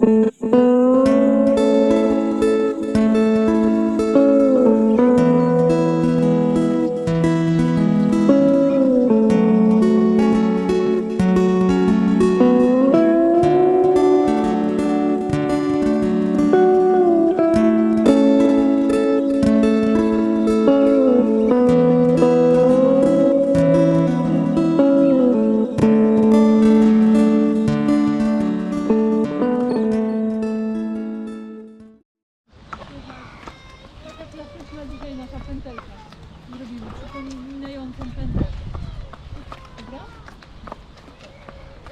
Mm-hmm. Nasza pętelka. Zrobimy przypominającą pętelkę. Dobra?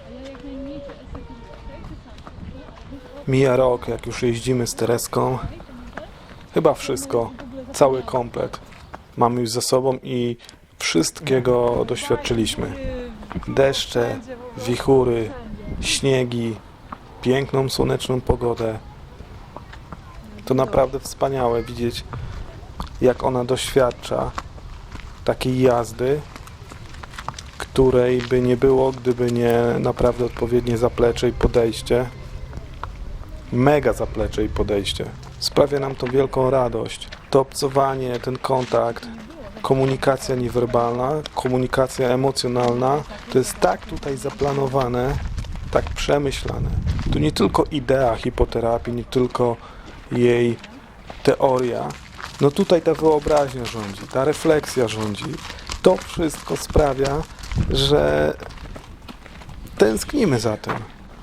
A ja jak najmniej. Mija rok, jak już jeździmy z Tereską. Chyba wszystko, cały komplet mamy już za sobą i wszystkiego doświadczyliśmy. Deszcze, wichury, śniegi, piękną słoneczną pogodę. To naprawdę wspaniałe widzieć, jak ona doświadcza takiej jazdy, której by nie było, gdyby nie naprawdę odpowiednie zaplecze i podejście mega zaplecze i podejście. Sprawia nam to wielką radość. To obcowanie, ten kontakt, komunikacja niewerbalna, komunikacja emocjonalna, to jest tak tutaj zaplanowane, tak przemyślane. Tu nie tylko idea hipoterapii, nie tylko jej teoria. No tutaj ta wyobraźnia rządzi, ta refleksja rządzi. To wszystko sprawia, że tęsknimy za tym.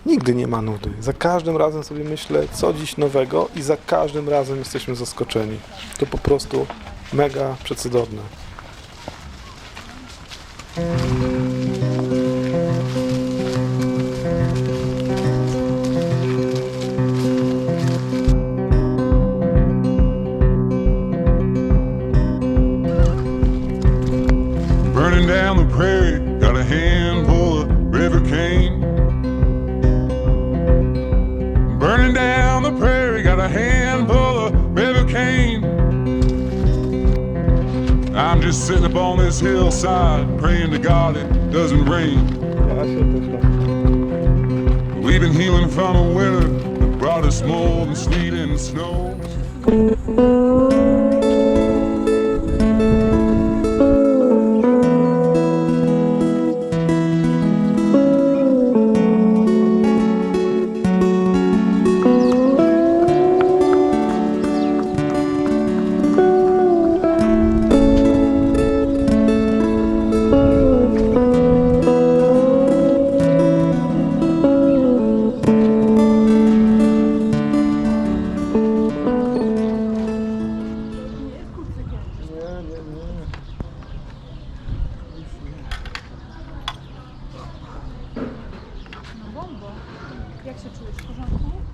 Nigdy nie ma nudy. Za każdym razem sobie myślę, co dziś nowego i za każdym razem jesteśmy zaskoczeni. To po prostu mega przecudowne. Down the prairie, got a handful of river cane. Burning down the prairie, got a handful of river cane. I'm just sitting up on this hillside, praying to God it doesn't rain. We've been healing from a winter that brought us more than sleet and snow. Jak się czujesz? W porządku?